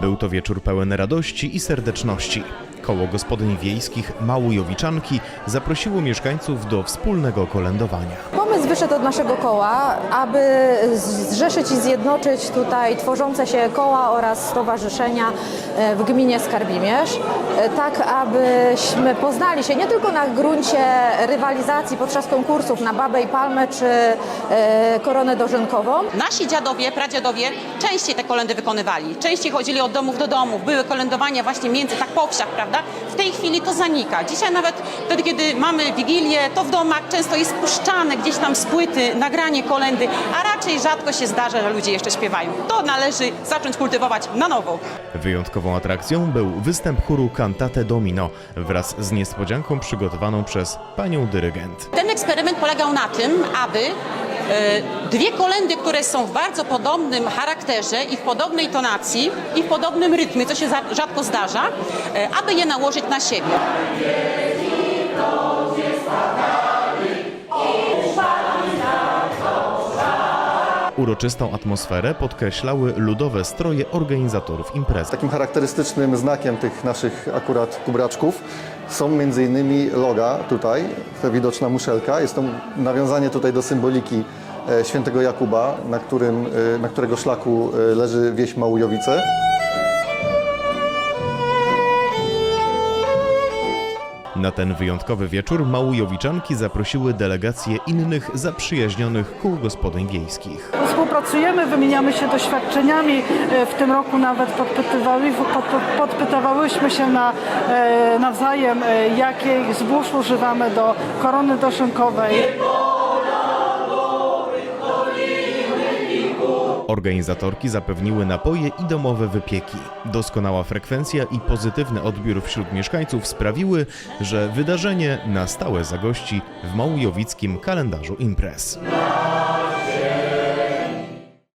to wieczór pełen radości i serdeczności. Koło gospodyń wiejskich Małujowiczanki zaprosiło mieszkańców do wspólnego kolędowania. Pomysł wyszedł od naszego koła, aby zrzeszyć i zjednoczyć tutaj tworzące się koła oraz stowarzyszenia e, w gminie Skarbimierz, e, tak abyśmy poznali się nie tylko na gruncie rywalizacji podczas konkursów na Babę i Palmę czy e, Koronę Dożynkową, Nasi dziadowie, pradziadowie częściej te kolendy wykonywali. Częściej chodzili od domów do domów. Były kolędowania właśnie między, tak po wsiach, prawda? W tej chwili to zanika. Dzisiaj nawet wtedy, kiedy mamy Wigilię, to w domach często jest puszczane gdzieś tam z płyty nagranie kolendy, a raczej rzadko się zdarza, że ludzie jeszcze śpiewają. To należy zacząć kultywować na nowo. Wyjątkową atrakcją był występ chóru Cantate Domino wraz z niespodzianką przygotowaną przez panią dyrygent. Ten eksperyment polegał na tym, aby dwie kolendy, które są w bardzo podobnym charakterze i w podobnej tonacji i w podobnym rytmie, co się za- rzadko zdarza, e, aby je nałożyć na siebie. Uroczystą atmosferę podkreślały ludowe stroje organizatorów imprezy. Takim charakterystycznym znakiem tych naszych akurat kubraczków są innymi loga tutaj, ta widoczna muszelka. Jest to nawiązanie tutaj do symboliki e, świętego Jakuba, na, którym, e, na którego szlaku e, leży wieś Małujowice. Na ten wyjątkowy wieczór Małujowiczanki zaprosiły delegacje innych zaprzyjaźnionych kół gospodyń wiejskich. Współpracujemy, wymieniamy się doświadczeniami. E, W tym roku nawet podpytywali, pod, podpytywałyśmy się na, e, nawzajem, e, jakich zbóż używamy do korony doszynkowej. Organizatorki zapewniły napoje i domowe wypieki. Doskonała frekwencja i pozytywny odbiór wśród mieszkańców sprawiły, że wydarzenie na stałe zagości w małujowickim kalendarzu imprez.